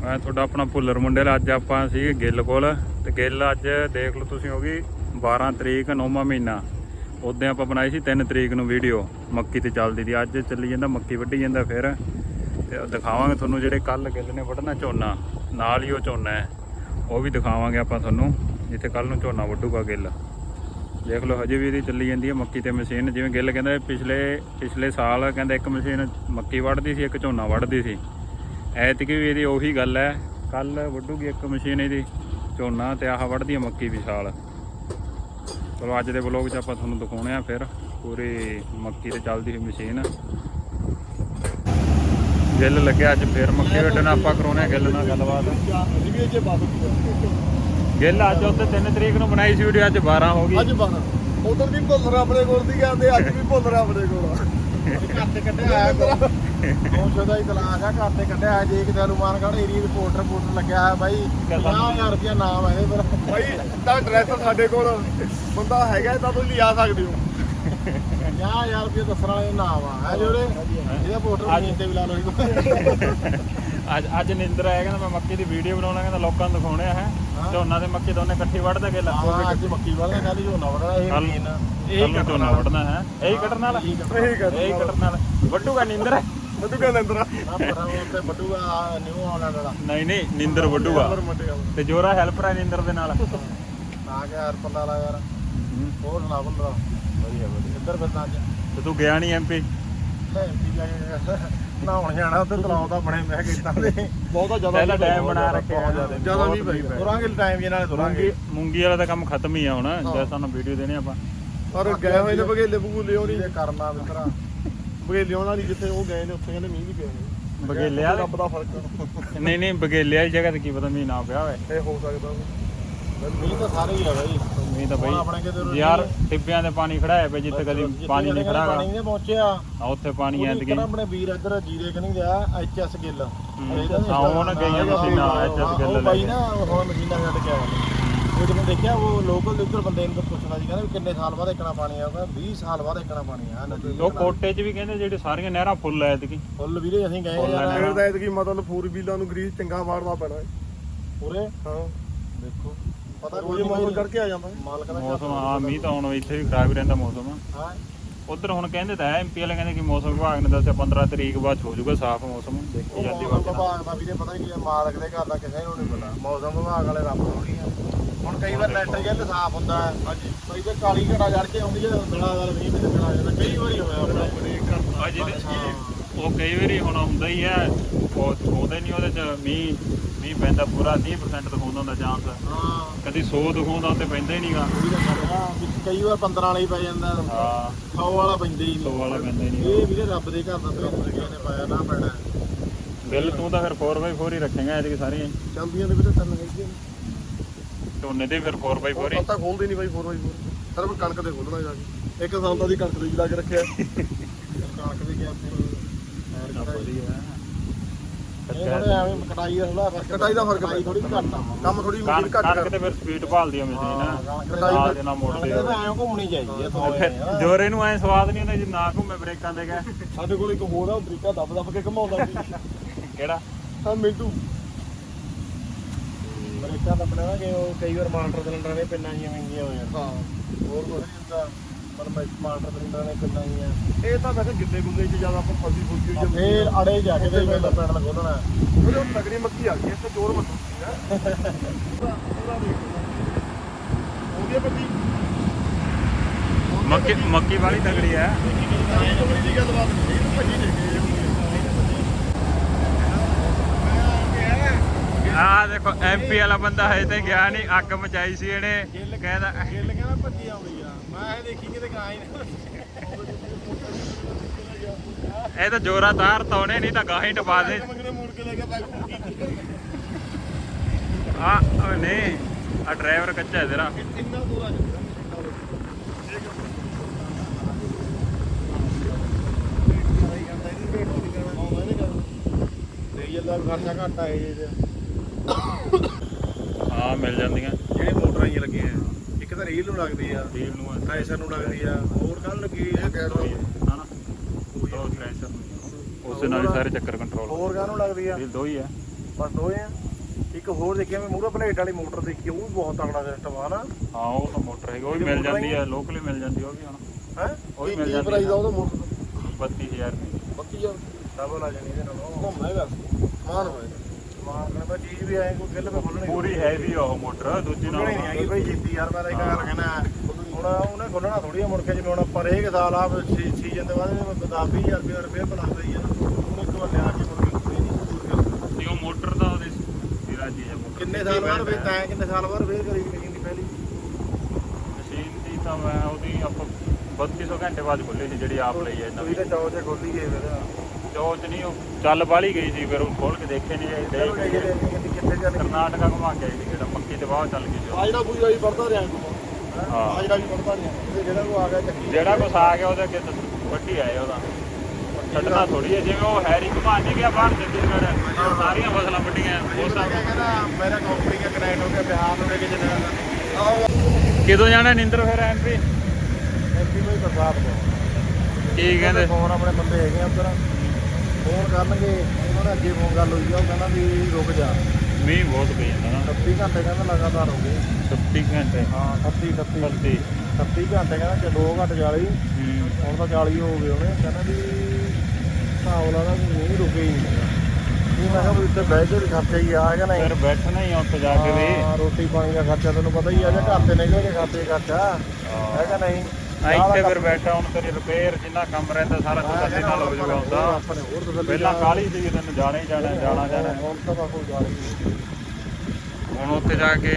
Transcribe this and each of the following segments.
ਮੈਂ ਤੁਹਾਡਾ ਆਪਣਾ ਭੁੱਲਰ ਮੁੰਡੇ ਦਾ ਅੱਜ ਆਪਾਂ ਸੀ ਗਿੱਲ ਕੋਲ। ਤੇ ਗਿੱਲ ਅੱਜ ਦੇਖ ਲਓ ਤੁਸੀਂ ਹੋ ਗਈ 12 ਤਰੀਕ, ਨੌਵਾਂ ਮਹੀਨਾ। ਉਦੋਂ ਆਪਾਂ ਬਣਾਈ ਸੀ 3 ਤਰੀਕ ਨੂੰ ਵੀਡੀਓ, ਮੱਕੀ ਤੇ ਚੱਲਦੀ ਦੀ। ਅੱਜ ਚੱਲੀ ਜਾਂਦਾ, ਮੱਕੀ ਵੱਢੀ ਜਾਂਦਾ ਫਿਰ। ਤੇ ਦਿਖਾਵਾਂਗੇ ਤੁਹਾਨੂੰ ਜਿਹੜੇ ਕੱਲ ਗਿੱਲ ਨੇ ਵੱਢਣਾ ਝੋਨਾ। ਨਾਲ ਹੀ ਉਹ ਝੋਨਾ ਹੈ। ਉਹ ਵੀ ਦਿਖਾਵਾਂਗੇ ਆਪਾਂ ਤੁਹਾਨੂੰ, ਜਿੱਥੇ ਕੱਲ ਨੂੰ ਝੋਨਾ ਵੱਢੂਗਾ ਗਿੱਲ। ਦੇਖ ਲਓ, ਹਜੇ ਵੀ ਇਹਦੀ ਚੱਲੀ ਜਾਂਦੀ ਹੈ ਮੱਕੀ ਤੇ ਮਸ਼ੀਨ। ਜਿਵੇਂ ਗਿੱਲ ਕਹਿੰਦਾ, ਪਿਛਲੇ ਪਿਛਲੇ ਸਾਲ ਕਹਿੰਦਾ ਇੱਕ ਮਸ਼ੀਨ ਮੱਕੀ ਵੱਢਦੀ ਸੀ, ਇੱਕ ਝੋਨਾ ਵੱਢਦੀ ਸੀ। ਐਤਕੀ ਵੀ ਇਹਦੀ ਉਹੀ ਗੱਲ ਹੈ ਕੱਲ ਵੱਢੂਗੀ ਇੱਕ ਮਸ਼ੀਨ ਇਹਦੀ ਝੋਨਾ ਤੇ ਆਹ ਵੱਢਦੀ ਮੱਕੀ ਵਿਸ਼ਾਲ। ਚਲੋ ਅੱਜ ਦੇ ਵਲੋਗ 'ਚ ਆਪਾਂ ਤੁਹਾਨੂੰ ਦਿਖਾਉਣੇ ਆ ਫਿਰ ਪੂਰੀ ਮੱਕੀ ਤੇ ਚੱਲਦੀ ਹੋਈ ਮਸ਼ੀਨ। ਗਿੱਲ ਲੱਗਿਆ ਅੱਜ ਫਿਰ ਮੱਕੀ ਵੱਢਣ ਆਪਾਂ ਕਰਾਉਣੇ ਆ ਗਿੱਲ ਨਾਲ ਗੱਲਬਾਤ। ਗਿੱਲ ਅੱਜ ਉੱਤੇ 3 ਤਰੀਕ ਨੂੰ ਬਣਾਈ ਸੀ ਵੀਡੀਓ ਅੱਜ 12 ਹੋ ਗਈ। ਅੱਜ ਬਣ ਉਦੋਂ ਵੀ ਭੁੱਲ ਰਿਹਾ ਆਪਣੇ ਕੋਲ ਦੀ ਤੇ ਅੱਜ ਵੀ ਭੁੱਲ ਰਿਹਾ ਆਪਣੇ ਕੋਲ ਘਰ ਤੇ ਕੱਢਿਆ ਆਇਆ ਮੌਸੋ ਦਾ ਹੀ ਤਲਾਸ਼ ਆ ਘਰ ਤੇ ਕੱਢਿਆ ਆਇਆ ਜੇ ਕਿਤੇ ਹਨੂਮਾਨਗੜ੍ਹ ਏਰੀਆ ਰਿਪੋਰਟਰ ਰਿਪੋਰਟਰ ਲੱਗਿਆ ਹੈ ਬਾਈ 50000 ਰੁਪਇਆ ਨਾਮ ਹੈ ਇਹਦੇ ਪਰ ਬਾਈ ਤਾਂ ਐਡਰੈਸ ਸਾਡੇ ਕੋਲ ਬੰਦਾ ਹੈਗਾ ਤਾਂ ਤੁਸੀਂ ਲਿਆ ਸਕਦੇ ਹੋ 50000 ਰੁਪਇਆ ਦੱਸਣ ਵਾਲੇ ਨਾਮ ਆ ਹੈ ਜੋੜੇ ਇਹਦਾ ਵੋਟਰ ਮਸ਼ੀਨ ਤੇ ਵੀ ਲਾ ਲਓ ਅੱਜ ਅੱਜ ਨਿੰਦਰ ਆਇਆ ਕਹਿੰਦਾ ਮੈਂ ਮੱਕੀ ਦੀ ਵੀਡੀਓ ਬਣਾਉਣਾ ਕਹਿੰਦਾ ਲੋਕਾਂ ਨੂੰ ਦਿਖਾਉਣੇ ਆ ਹੈ। ਝੋਨਾ ਤੇ ਮੱਕੀ ਦੋਨੇ ਇਕੱਠੀ ਵੱਢਦੇ ਗਿੱਲ ਹਾਂ ਅੱਜ ਮੱਕੀ ਵਾਲਾ ਕੱਲ ਝੋਨਾ ਵੜਨਾ ਇਹ ਕੱਲ ਮਸ਼ੀਨ ਕੱਲ ਨੂੰ ਝੋਨਾ ਵੱਢਣਾ ਹੈ। ਇਹੀ ਕੱਟਣ ਨਾਲ ਇਹੀ ਕੱਟਣ ਨਾਲ। ਇਹੀ ਵੱਢੂਗਾ ਨਿੰਦਰ? ਉਹ ਤੇ ਬਟੂਗਾ ਨਿਊ ਆਉਣਾ ਵਾਲਾ ਨਹੀਂ ਨਹੀਂ ਨਿੰਦਰ ਵੱਢੂਗਾ। ਤੇ ਜੋਰਾ ਹੈਲਪਰ ਹੈ ਨਿੰਦਰ ਦੇ ਨਾਲ। ਆ ਗਿਆ ਯਾਰ ਪੰਡਾ ਲਾ ਯਾਰ ਹੋਰ ਸੁਣਾ ਬੰਦਾ ਵਧੀਆ ਵਧੀਆ। ਇੱਧਰ ਫਿਰਦਾ ਅੱਜ। ਤੇ ਤੂੰ ਗਿਆ ਨਹੀਂ ਐਮਪੀ ਨਹਾਉਣ ਜਾਣਾ ਉੱਥੇ ਤਲਾਉ ਦਾ ਬਣੇ ਮੈਂ ਕਿਤਾ ਦੇ। ਬਹੁਤਾ ਜ਼ਿਆਦਾ ਪਹਿਲਾਂ ਡੈਮ ਬਣਾ ਰੱਖਿਆ। ਜ਼ਿਆਦਾ ਵੀ ਪਈ। ਤੁਰਾਂਗੇ ਟਾਈਮ ਜੇ ਨਾਲੇ ਤੁਰਾਂਗੇ। ਮੂੰਗੀ ਮੂੰਗੀ ਵਾਲਾ ਤਾਂ ਕੰਮ ਖਤਮ ਹੀ ਆ ਹੁਣ ਜੇ ਸਾਨੂੰ ਵੀਡੀਓ ਦੇਣੀ ਆਪਾਂ। ਪਰ ਗਏ ਹੋਏ ਨੇ ਬਗੇਲੇ ਬਗੂਲੇ ਉਹ ਨਹੀਂ ਕਰਨਾ ਮਿੱਤਰਾ ਬਗੇਲੇ ਉਹਨਾਂ ਦੀ ਜਿੱਥੇ ਉਹ ਗਏ ਨੇ ਉੱਥੇ ਕਹਿੰਦੇ ਮੀਂਹ ਵੀ ਪਿਆ ਬਗੇਲੇ ਵਾਲੇ? ਰੱਬ ਦਾ ਫ਼ਰਕ। ਨਹੀਂ ਨਹੀਂ ਬਗੇਲੇ ਵਾਲੀ ਜਗ੍ਹਾ ਤੇ ਕੀ ਪਤਾ ਮੀਂਹ ਨਾ ਪਿਆ ਹੋਵੇ। ਇਹ ਹੋ ਸਕਦਾ ਮੀਂਹ ਤਾਂ ਸਾਰੇ ਹੀ ਆ ਬਾਈ। ਮੀਂਹ ਤਾਂ ਹੁਣ ਆਪਣੇ ਕਿਤੇ ਬਈ ਰੋਟੀ- ਯਾਰ ਟਿੱਬਿਆਂ ਤੇ ਪਾਣੀ ਖੜਾ ਹੈ ਪਈ ਜਿੱਥੇ ਕਦੀ ਪਾਣੀ ਨਹੀਂ ਖੜਾਗਾ। ਪਾਣੀ ਨਹੀਂ ਪਹੁੰਚਿਆ। ਉੱਥੇ ਪਾਣੀ ਐਂਦ ਗਈ ਆਪਣੇ ਵੀਰ ਇੱਧਰ ਜੀਰੇ ਕਨੀ ਗਿਆ ਐਚਐਸ ਗਿੱਲ। ਹਾਂ, ਹੁਣ ਗਈਆਂ ਮਸ਼ੀਨਾਂ HS ਗਿੱਲ ਉਹ ਬਾਈ ਲੈ ਕੇ। ਨਾ ਹੁਣ ਮਸ਼ੀਨਾਂ ਛੱਡ ਕੇ ਆਇਆ। ਉਹ ਜਦੋਂ ਦੇਖਿਆ ਉਹ ਲੋਕਲ ਦੇ ਉੱਧਰ ਬੰਦੇ ਨੂੰ ਪੁੱਛਣਾ ਸੀ ਕਹਿੰਦਾ ਵੀ ਕਿੰਨੇ ਸਾਲ ਬਾਅਦ ਇੱਕਣਾ ਪਾਣੀ ਆਊਗਾ 20 ਸਾਲ ਬਾਅਦ ਇੱਕਣਾ ਪਾਣੀ ਆ। ਨਦੀ ਉਹ ਕੋਟੇ 'ਚ ਵੀ ਕਹਿੰਦੇ ਜਿਹੜੇ ਸਾਰੀਆਂ ਨਹਿਰਾਂ ਫੁੱਲ ਐ ਐਤਕੀ। ਫੁੱਲ ਵੀਰੇ ਅਸੀਂ ਗਏ ਫੁੱਲ ਯਾਰ ਨੇ। ਦਾ ਇਤਕੀ ਮਤਲਬ ਫੋਰ ਵੀਲਾਂ ਨੂੰ ਗਰੀਸ ਚੰਗਾ ਮਾਰਨਾ ਪੈਣਾ ਹੈ ਪੂਰੇ? ਹਾਂ। ਦੇਖੋ। ਪਤਾ ਕੋਈ ਮਾਹੌਲ ਕਰਕੇ ਆ ਜਾਂਦਾ ਮਾਲਕ ਦਾ ਮੌਸਮ ਆ ਮੀਂਹ ਤਾਂ ਹੁਣ ਇੱਥੇ ਵੀ ਖਰਾਬ ਹੀ ਰਹਿੰਦਾ ਮੌਸਮ। ਹਾਂ ਉਧਰ ਹੁਣ ਕਹਿੰਦੇ ਤਾਂ ਐਮਪੀ ਵਾਲੇ ਕਹਿੰਦੇ ਕਿ ਮੌਸਮ ਵਿਭਾਗ ਨੇ ਦੱਸਿਆ 15 ਤਰੀਕ ਬਾਅਦ ਹੋ ਜਾਊਗਾ ਸਾਫ਼ ਮੌਸਮ ਦੇਖੀ ਜਾਂਦੀ ਬਾਕੀ ਵਿਭਾਗ ਦਾ ਵੀਰੇ ਪਤਾ ਕੀ ਹੈ ਮਾਲਕ ਦੇ ਘਰ ਦਾ ਕਿਸੇ ਨੂੰ ਨਹੀਂ ਪਤਾ। ਮੌਸਮ ਵਿਭਾਗ ਵਾਲੇ ਰੱਬ ਥੋੜੀ ਆ। ਹੁਣ ਕਈ ਵਾਰ ਲੈਟਰ ਜਿਹਾ ਸਾਫ਼ ਹੁੰਦਾ ਹਾਂਜੀ। ਕਈ ਵਾਰ ਕਾਲੀ ਘੜਾ ਚੜ ਕੇ ਆਉਂਦੀ ਹੈ ਦਲਾਦਾਰ ਮੀਂਹ ਵੀ ਲੱਗਣਾ ਜਾਂਦਾ ਕਈ ਵਾਰੀ ਹੋਇਆ ਆਪਣੇ ਆਪਣੇ ਘਰ ਜਿਹਦੇ ਉਹ ਕਈ ਵਾਰੀ ਹੁਣ ਹੁੰਦਾ ਹੀ ਹੈ। ਉਹ ਉਹਦੇ ਨਹੀਂ ਉਹਦੇ ਚ ਮੀਂਹ ਮੀਂਹ ਪੈਂਦਾ ਪੂਰਾ 30% ਦਿਖਾਉਂਦਾ ਹੁੰਦਾ ਚਾਂਸ ਹਾਂ। ਕਦੀ 100 ਦਿਖਾਉਂਦਾ ਉੱਤੇ ਪੈਂਦਾ ਹੀ ਨਹੀਂਗਾ। ਉਹੀ ਤਾਂ ਗੱਲ ਆ ਵੀ ਕਈ ਵਾਰ 15 ਵਾਲਾ ਹੀ ਪੈ ਜਾਂਦਾ। ਹਾਂ। 100 ਵਾਲਾ ਪੈਂਦਾ ਹੀ 100 ਨਹੀਂ ਵਾਲਾ ਪੈਂਦਾ ਹੀ ਨਹੀਂ। ਇਹ ਵੀਰੇ ਰੱਬ ਦੇ ਘਰ ਦਾ ਕਿਸੇ ਨੇ ਪਾਇਆ ਨਾ ਪੈਣਾ। ਬਿੱਲ ਤੂੰ ਤਾਂ ਫਿਰ 4x4 ਹੀ ਰੱਖੇਗਾ ਇਹਦੀ ਸਾਰੀਆਂ। ਹੀ। ਚਾਂਦੀਆਂ ਦੇ ਵਿੱਚ ਤਿੰਨ ਹੈਗੀਆਂ। ਝੋਨੇ ਦੇ ਫਿਰ 4x4 ਹੀ। ਪਤਾ ਖੋਲਦੇ ਨਹੀਂ ਬਾਈ 4x4 ਸਰ ਮੈਂ ਕਣਕ ਦੇ ਖੋਲਣਾ ਜਾ ਕੇ। ਇੱਕ ਸੰਤਾ ਦੀ ਕਣਕ ਦੇ ਲਾ ਕੇ ਰੱਖਿਆ। ਕਣਕ ਦੇ ਗਿਆ ਵਧੀਆ। ਇਹ ਥੋੜਾ ਐਵੇਂ ਕਟਾਈ ਦਾ ਥੋੜਾ ਫ਼ਰਕ ਕਟਾਈ ਦਾ ਫ਼ਰਕ ਕਟਾਈ ਥੋੜੀ ਘੱਟ ਆ। ਕੰਮ ਥੋੜੀ ਮਸ਼ੀਨ ਘੱਟ ਕਣਕ ਤੇ ਫਿਰ ਸਪੀਡ ਭਾਲਦੀ ਆ ਮਸ਼ੀਨ। ਨਾਲ ਦੇ ਨਾਲ ਮੋੜਦੇ ਆ ਐਂ ਘੁੰਮਣੀ ਚਾਹੀਦੀ ਹੈ ਥੋੜੇ ਜੋਰੇ ਨੂੰ ਐ ਸਵਾਦ ਨਹੀਂ ਹੁੰਦਾ ਜੇ ਨਾ ਘੁੰਮੇ ਬ੍ਰੇਕਾਂ ਦੇ ਗਏ ਸਾਡੇ ਕੋਲ ਇੱਕ ਹੋਰ ਆ ਤਰੀਕਾ ਦੱਬ ਦੱਬ ਕੇ ਘਮਾਉਂਦਾ ਕਿਹੜਾ? ਹਾਂ ਮਿੰਟੂ। ਬ੍ਰੇਕਾਂ ਦੱਬਣਾ ਨਾ ਕਿ ਉਹ ਕਈ ਵਾਰ ਮਾਸਟਰ ਸਿਲੰਡਰ ਨੇ ਪਿੰਨਾਂ ਜੀਆਂ ਮਹਿੰਗੀਆਂ ਹੋ ਜਾਂਦੀਆਂ ਹਾਂ। ਹੋਰ ਕੁਝ ਨਹੀਂ ਹੁੰਦਾ। ਮੈਂ ਮਾਸਟਰ ਸਿਲੰਡਰ ਨੇ ਜੀਆਂ ਇਹ ਤਾਂ ਵੈਸੇ ਗਿੱਲੇ ਗੁੱਲੇ ਚ ਜ਼ਿਆਦਾ ਆਪਾਂ ਫਸੀ ਫੁੱਕੀ ਜਾਂ ਫੇਰ ਅੜੇ ਜਾ ਕੇ ਤੇ ਮੈਂ ਪੈਣ ਲਗੋਣਾ ਉਹ ਤਗੜੀ ਮੱਕੀ ਆ ਗਈ ਇੱਥੇ ਜ਼ੋਰ ਮੱਕੀ ਹੈ ਉਹਦੀ ਬੱਤੀ ਮੱਕੀ ਮੱਕੀ ਵਾਲੀ ਤਗੜੀ ਆ। ਦੀ ਗੱਲਬਾਤ ਨਹੀਂ ਭੱਜੀ ਦੇ ਆ ਦੇਖੋ ਐਮਪੀ ਵਾਲਾ ਬੰਦਾ ਹਜੇ ਤੇ ਗਿਆ ਨਹੀਂ ਅੱਗ ਮਚਾਈ ਸੀ ਇਹਨੇ ਕਹਿੰਦਾ ਗਿੱਲ ਕਹਿੰਦਾ ਭੱਜੀ ਆਉਂਦੀ ਆ ਮੈਂ ਇਹ ਦੇਖੀ ਕਿਤੇ ਗਾਂ ਹੀ ਨਾ ਇਹ ਤਾਂ ਜੋਰਾ ਤਾਰ ਤੌਣੇ ਨਹੀਂ ਤਾਂ ਗਾਹੀ ਟਪਾ ਦੇ ਮਗਰੇ ਮੁੜ ਕੇ ਲੈ ਕੇ ਬਾਈਕ ਆ ਓ ਨਹੀਂ ਆ ਡਰਾਈਵਰ ਕੱਚਾ ਹੈ ਤੇਰਾ ਇੰਨਾ ਦੂਰ ਆ ਜਾਂਦਾ ਖਰਚਾ ਘੱਟ ਆਏ ਜੇ ਹਾਂ ਮਿਲ ਜਾਂਦੀਆਂ। ਜਿਹੜੇ ਮੋਟਰਾਂ ਹੀ ਲੱਗੀਆਂ ਇੱਕ ਤਾਂ ਰੀਲ ਨੂੰ ਲੱਗਦੀ ਆ ਡੀਲ ਨੂੰ ਟਾਈਸਰ ਨੂੰ ਲੱਗਦੀ ਆ ਹੋਰ ਕੱਲ ਲੱਗੀ ਆ? ਗੈਰ ਹਨਾ ਦੋ ਟ੍ਰੈਸ਼ਰ ਉਸੇ ਨਾਲ ਹੀ ਸਾਰੇ ਚੱਕਰ ਕੰਟਰੋਲ ਹੋਰ ਕਾਹਨੂੰ ਲੱਗਦੀ ਆ? ਡੀਲ ਦੋ ਹੀ ਆ। ਬਸ ਦੋਏ ਆ। ਇੱਕ ਹੋਰ ਦੇਖਿਆ ਮੈਂ ਮੂਹਰਾ ਪਲੇਟ ਵਾਲੀ ਮੋਟਰ ਦੇਖੀ ਉਹ ਵੀ ਬਹੁਤ ਤਗੜਾ ਸਿਸਟਮ ਆ ਨਾ। ਹਾਂ ਉਹ ਤਾਂ ਮੋਟਰ ਹੈਗਾ ਉਹ ਵੀ ਮਿਲ ਜਾਂਦੀ ਹੈ ਲੋਕਲੀ ਮਿਲ ਜਾਂਦੀ ਉਹ ਵੀ ਹੁਣ। ਹੈ? ਉਹ ਵੀ ਮਿਲ ਕੀ ਜਾਂਦੀ ਪ੍ਰਾਈਸ ਆ। ਆ ਉਹਦਾ ਮੋਟਰ? 32000 ਦੀ ਬੱਤੀ ਆ ਡਬਲ ਆ ਜਾਣੀ ਇਹਦੇ ਨਾਲੋਂ। ਉਹ ਮਹਿੰਗਾ ਮਾਨ ਹੋਏ ਮਾਨ ਕਹਿੰਦਾ ਚੀਜ਼ ਵੀ ਆਏ ਕੋਈ ਗਿੱਲ ਪੇ ਖੋਲਣੀ ਪੂਰੀ ਹੈਵੀ ਆ ਉਹ ਮੋਟਰ ਦੂਜੀ ਖੁੱਲਣੀ ਨਹੀਂ ਨਾਲ ਹੈਗੀ ਬਈ ਜੀਤੀ ਯਾਰ ਮੈਂ ਤਾਂ ਇੱਕ ਕਹਿਣਾ ਹੁਣ ਉਹਨੇ ਖੋਲਣਾ ਥੋੜੀ ਮੁੜ ਕੇ ਜਿਵੇਂ ਹੁਣ ਆਪਾਂ ਹਰੇਕ ਸਾਲ ਆ ਸੀਜ਼ਨ ਦੇ ਬਾਅਦ 10 20000 ਰੁਪਏ ਰੁਪਏ ਬਣਾਉਂਦਾ ਹੀ ਆ ਉਹਨੇ ਵਾਰ ਲਿਆ ਕੇ ਮੁੜ ਕੇ ਨਹੀਂ ਉਹ ਮੋਟਰ ਦਾ ਉਹਦੇ ਸਿਰਾ ਜੀ ਕਿੰਨੇ ਸਾਲ ਬਾਅਦ ਵੇ ਤੈਂ ਕਿੰਨੇ ਸਾਲ ਬਾਅਦ ਵੇ ਕਰੀ ਨਹੀਂ ਜਾਂਦੀ ਪਹਿਲੀ? ਮਸ਼ੀਨ ਦੀ ਤਾਂ ਮੈਂ ਉਹਦੀ ਆਪਾਂ 3200 ਘੰਟੇ ਬਾਅਦ ਖੋਲੀ ਸੀ ਜਿਹੜੀ ਆਪ ਲਈ ਹੈ ਨਵੀਂ ਤਾਂ ਚੌ ਖੋਲੀ ਗਏ ਫਿਰ। ਚੋਚ ਨਹੀਂ ਉਹ ਚੱਲ ਬਾਲੀ ਗਈ ਸੀ ਫਿਰ ਉਹ ਖੋਲ ਕੇ ਦੇਖੇ ਨਹੀਂ ਕੇ ਕੇ ਕਿੱਥੇ ਚੱਲ ਕਰਨਾਟਕਾ ਘੁਮਾ ਕੇ ਆਈ ਸੀ ਜਿਹੜਾ ਪੱਕੀ ਤੇ ਬਾਹਰ ਚੱਲ ਗਈ ਉਹ। ਆ ਜਿਹੜਾ ਕੋਈ ਆਈ ਪੜਦਾ ਰਿਹਾ ਹਾਂ। ਆ ਜਿਹੜਾ ਵੀ ਪੜਦਾ ਰਿਹਾ ਤੇ ਜਿਹੜਾ ਕੋ ਆ ਗਿਆ ਚੱਕੀ। ਜਿਹੜਾ ਕੁਛ ਆ ਗਿਆ ਉਹਦੇ ਅੱਗੇ ਵੱਡੀ ਆਏ ਉਹਦਾ। ਛੱਡਣਾ ਥੋੜੀ ਹੈ ਜਿਵੇਂ ਉਹ ਹੈਰੀ ਘੁਮਾਣ ਨਹੀਂ ਗਿਆ ਬਾਹਰ ਛੱਤੀਸਗੜ੍ਹ ਸਾਰੀਆਂ ਫਸਲਾਂ ਵੱਡੀਆਂ ਉਹ ਤਾਂ ਕਹਿੰਦਾ ਮੇਰਾ ਕੰਪਨੀ ਦਾ ਕਨੈਕਟ ਹੋ ਗਿਆ ਬਿਹਾਰ ਨੂੰ ਲੈ ਕੇ ਆਹ। ਕਿਦੋਂ ਜਾਣਾ ਨਿੰਦਰ ਫਿਰ ਐਮਪੀ ਐਮਪੀ ਕੋਈ ਬਰਸਾਤ ਕੋ ਕੀ ਕਹਿੰਦੇ? ਫੋਨ ਆਪਣੇ ਬੰਦੇ ਹੈਗੇ ਆ ਉੱਧਰ। ਫੋਨ ਕਰਨਗੇ ਉਹਨਾਂ ਨੇ ਅੱਗੇ ਫੋਨ ਗੱਲ ਹੋਈ ਆ ਉਹ ਕਹਿੰਦਾ ਵੀ ਰੁਕ ਜਾ। ਮੀਂਹ ਬਹੁਤ ਪਈ ਜਾਂਦਾ ਨਾ 36 ਘੰਟੇ ਕਹਿੰਦਾ ਲਗਾਤਾਰ ਹੋ ਗਏ। 36 ਘੰਟੇ। ਹਾਂ 38 38 30 38 ਘੰਟੇ ਕਹਿੰਦਾ 2 ਘੰਟੇ 40 ਹੁਣ ਤਾਂ 40 ਹੋ ਗਏ ਉਹਨੇ ਕਹਿੰਦਾ ਵੀ ਹਿਸਾਬ ਲਾ ਲਾ ਵੀ ਨਹੀਂ ਰੁਕੇ ਹੀ ਨਹੀਂ ਇਹ ਮੈਂ ਕਿਹਾ ਵੀ ਉੱਤੇ ਬਹਿ ਕੇ ਵੀ ਖਰਚਾ ਹੀ ਆ ਹੈਗਾ ਨਹੀਂ? ਫਿਰ ਬੈਠਣਾ ਹੀ ਆ ਉੱਥੇ ਜਾ ਕੇ ਵੀ। ਹਾਂ, ਰੋਟੀ ਪਾਣੀ ਦਾ ਖਰਚਾ ਤੈਨੂੰ ਪਤਾ ਹੀ ਆ ਜੇ ਘਰ ਤੇ ਨਿਕਲ ਕੇ ਖਾਤੇ ਖਰਚਾ ਹੈਗਾ ਨਹੀਂ? ਆ ਇੱਥੇ ਫਿਰ ਬੈਠਾ ਹੁਣ ਤੇਰੀ ਰਿਪੇਅਰ ਜਿੰਨਾ ਕੰਮ ਰਹਿੰਦਾ ਸਾਰਾ ਕੁਝ ਅੱਧੇ ਨਾਲ ਹੋ ਜਾਊਗਾ ਹੁੰਦਾ। ਪਹਿਲਾਂ ਕਾਲੀ ਸੀ ਤੈਨੂੰ ਜਾਣਾ ਹੀ ਜਾਣਾ ਜਾਣਾ ਜਾਣਾ। ਹੁਣ ਤਾਂ ਕੋਈ ਗੱਲ ਹੀ ਹੁਣ ਉੱਥੇ ਜਾ ਕੇ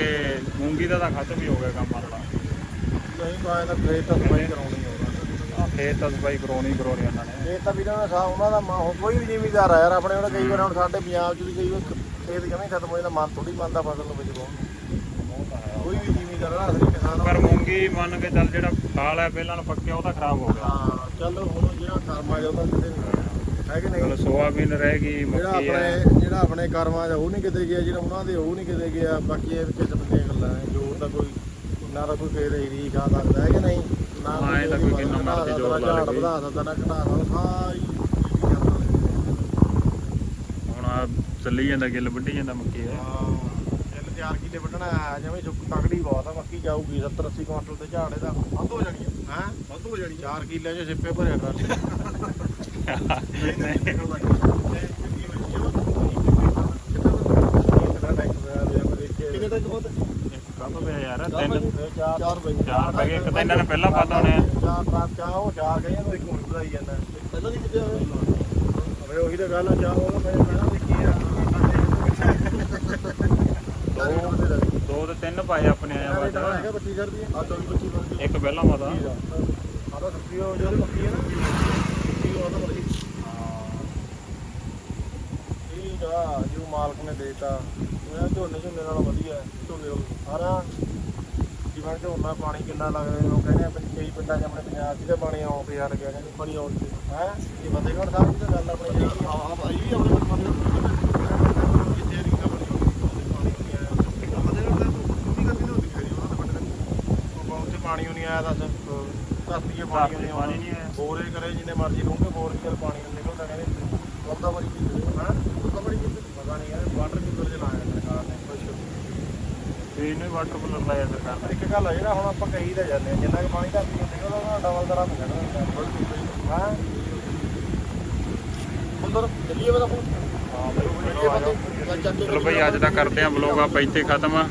ਮੂੰਗੀ ਦਾ ਤਾਂ ਖਤਮ ਹੀ ਹੋ ਗਿਆ ਕੰਮ ਆਪਣਾ ਨਹੀਂ ਪਾਏ ਤਾਂ ਖੇਤ ਤਾਂ ਸਫ਼ਾਈ ਕਰਾਉਣੀ ਹੋਣਾ ਆ ਖੇਤ ਤਾਂ ਸਫ਼ਾਈ ਕਰਾਉਣੀ ਕਰਾਉਣੀ ਉਹਨਾਂ ਨੇ। ਇਹ ਤਾਂ ਵੀਰਾਂ ਦਾ ਸਾ ਉਹਨਾਂ ਦਾ ਕੋਈ ਵੀ ਜ਼ਿਮੀਦਾਰ ਆ ਯਾਰ ਆਪਣੇ ਉਹਨੇ ਕਈ ਵਾਰ ਹੁਣ ਸਾਡੇ ਪੰਜਾਬ 'ਚ ਵੀ ਕਈ ਵਾਰ ਖੇਤ ਜਮੇ ਖਤਮ ਹੋ ਜਾਂਦਾ ਮਨ ਥੋੜੀ ਮੰਨਦਾ ਫਸਲ ਨੂੰ ਵਿੱਚ ਪਾਉਣ ਕੋਈ ਵੀ ਜ਼ਿਮੀਦਾਰ ਆ ਅਸਲੀ ਕਿਸਾਨ ਪਰ ਮੂੰਗੀ ਮੰਨ ਕੇ ਚੱਲ ਜਿਹੜਾ ਖਾਲ ਹੈ ਪਹਿਲਾਂ ਨੂੰ ਪੱਕਿਆ ਉਹ ਤਾਂ ਖਰਾਬ ਹੋ ਗਿਆ। ਹਾਂ ਚੱਲ ਹੁਣ ਜਿਹੜਾ ਕਰਮਾ ਜਾਂਦਾ ਕਿਤੇ ਨਹੀਂ। ਹੈ ਕਿ ਚਲੋ ਨਹੀਂ ਸੋਆਬੀਨ ਰਹਿ ਗਈ ਜਿਹੜਾ ਮੱਕੀ ਹੈ। ਆਪਣੇ ਜਿਹੜਾ ਆਪਣੇ ਕਰਮਾਂ ਉਹ ਨਹੀਂ ਕਿਤੇ ਗਿਆ ਜਿਹੜਾ ਉਹਨਾਂ ਦੇ ਉਹ ਨਹੀਂ ਕਿਤੇ ਗਿਆ ਬਾਕੀ ਇਹ ਕਿਸਮ ਦੀਆਂ ਗੱਲਾਂ ਨੇ ਜੋ ਤਾਂ ਕੋਈ ਨਾ ਤਾਂ ਕੋਈ ਫੇਰ ਹੀਰੀ ਖਾ ਸਕਦਾ ਹੈ ਕਿ ਨਹੀਂ? ਨਾ ਹਾਂ, ਇਹ ਤਾਂ ਕੋਈ ਕਿੰਨਾ ਮਰਜ਼ੀ ਜ਼ੋਰ ਲਾ ਲੇ ਕੋਈ। ਵਧਾ ਸਕਦਾ ਨਾ ਘਟਾ ਸਕਦਾ ਸਾਰੀ। ਹੁਣ ਆ ਚੱਲੀ ਜਾਂਦਾ ਗਿੱਲ ਵੱਢੀ ਜਾਂਦਾ ਮੱਕੀ ਹੈ ਹਾਂ। ਚਾਰ ਕਿੱਲੇ ਵੱਢਣਾ ਆ ਜਿਵੇਂ ਸੁੱਕ ਤਗੜੀ ਬਹੁਤ ਆ ਮੱਕੀ ਜਾਊਗੀ 70 80 ਕੁਇੰਟਲ ਤੇ ਝਾੜ ਇਹਦਾ। ਵੱਧ ਹੋ ਜਾਣੀ ਹੈ ਹੈ? ਵੱਧ ਹੋ ਜਾਣੀ 4 ਕਿੱਲੇ 'ਚ ਸਿੱਪੇ ਭਰਿਆ ਟਰਾਲੀ ਕਿੰਨੇ ਤੱਕ ਬਹੁਤ ਕੰਮ ਪਿਆ ਯਾਰ ਤਿੰਨ ਚਾਰ ਚਾਰ ਬਈ ਚਾਰ ਪੈ ਗਏ ਇੱਕ ਤਾਂ ਇਹਨਾਂ ਨੇ ਪਹਿਲਾਂ ਪਤਾ ਹੋਣੇ ਆ। ਚਾਰ ਰਾਤ ਚਾਹ ਉਹ ਚਾਰ ਗਏ ਆ ਇੱਕ ਹੁਣ ਵਧਾਈ ਜਾਂਦਾ। ਪਹਿਲਾਂ ਨਹੀਂ ਕਿਤੇ ਹੋਵੇ ਉਹੀ ਤਾਂ ਗੱਲ ਆ ਚਾਹ ਉਹ ਮੈਂ ਪਹਿਲਾਂ ਦੇਖੀ ਆ। ਦੋ ਤੇ ਤਿੰਨ ਪਾਏ ਆਪਣੇ ਆਇਆ ਹੈਗਾ ਬਾਅਦ 25000 ਰੁਪਏ ਆ 24 25 ਇੱਕ ਪਹਿਲਾਂ ਪਤਾ ਆਦਾ ਸੱਤੀ ਉਹ ਜਿਹੜੀ ਮੱਕੀ ਹੈ ਨਾ। ਸੱਤੀ ਉਹ ਤਾਂ ਮਰਜ਼ੀ ਠੀਕ ਆ ਜੋ ਮਾਲਕ ਨੇ ਦੇਤਾ। ਉਹ ਝੋਨੇ ਝੋਨੇ ਨਾਲ ਵਧੀਆ ਹੈ। ਝੋਨੇ ਸਾਰਾ ਜਿਵੇਂ ਝੋਨਾ ਪਾਣੀ ਕਿੰਨਾ ਲੱਗਦਾ ਉਹ ਕਹਿੰਦੇ ਆ ਵੀ ਕਈ ਪਿੰਡਾਂ 'ਚ ਆਪਣੇ ਪੰਜਾਬ 'ਚ ਤਾਂ ਪਾਣੀ ਆਉਂ ਪਿਆ ਲੱਗਿਆ ਕਹਿੰਦੇ ਪਾਣੀ ਆਉਣ ਤੇ। ਹੈ? ਇਹ ਫਤਿਹਗੜ੍ਹ ਸਾਹਿਬ ਦੀ ਤਾਂ ਗੱਲ ਆਪਣੀ ਜਿਹੜੀ ਆ ਆ ਭਾਈ ਵੀ ਆਪਣੇ ਫਤਿਹਗੜ੍ਹ ਜਿੱਥੇ ਏਰੀਆ ਦਾ ਪਾਣੀ ਨਹੀਂ ਆਇਆ ਫਤਿਹਗੜ੍ਹ ਸਾਹਿਬ ਤੋਂ ਵੀ ਕਰਦੀ ਹੁੰਦੀ ਹੈ ਉਹਨਾਂ ਦਾ ਵੱਡੇ ਉਹ ਉੱਥੇ ਪਾਣੀ ਓ ਨਹੀਂ ਆਇਆ ਦੱਸ ਧਰਤੀ 'ਚ ਪਾਣੀ ਧਰਤੀ 'ਚ ਪਾਣੀ ਨਹੀਂ ਆਇਆ। ਬੋਰੇ ਕਰੇ ਜਿੰਨੇ ਮਰਜ਼ੀ ਡੂੰਘੇ ਬੋਰ ਚੱਲ ਪਾਣੀ ਨਿਕਲਦਾ ਕਹਿੰਦੇ ਬੰਦਾ ਬੜੀ ਕੀ ਹੈ। ਬੰਦਾ ਬੜੀ ਕੀ ਪਤਾ ਨਹੀਂ ਯਾਰ ਵਾਟਰ ਕੂਲਰ ਚ ਲਾਇਆ ਸਰਕਾਰ ਨੇ। ਕੁਛ ਤੇ ਇਹਨੂੰ ਵਾਟਰ ਕੂਲਰ ਲਾਇਆ ਸਰਕਾਰ ਨੇ। ਇੱਕ ਗੱਲ ਆ ਜਿਹੜਾ ਹੁਣ ਆਪਾਂ ਕਹੀ ਤਾਂ ਜਾਂਦੇ ਹਾਂ ਜਿੰਨਾ ਕੁ ਪਾਣੀ ਧਰਤੀ ਨੂੰ ਨਿਕਲਦਾ ਉਹਦਾ ਡਬਲ ਦਰਾ ਨਹੀਂ ਕੱਢਦਾ ਹਾਂ? ਅੰਦਰ ਚੱਲੀਏ ਬਤਾ ਹੁਣ ਚਲੋ ਬਈ ਅੱਜ ਦਾ ਕਰਦੇ ਆਂ ਵਲੋਗ ਆਪਾਂ ਇੱਥੇ ਖਤਮ।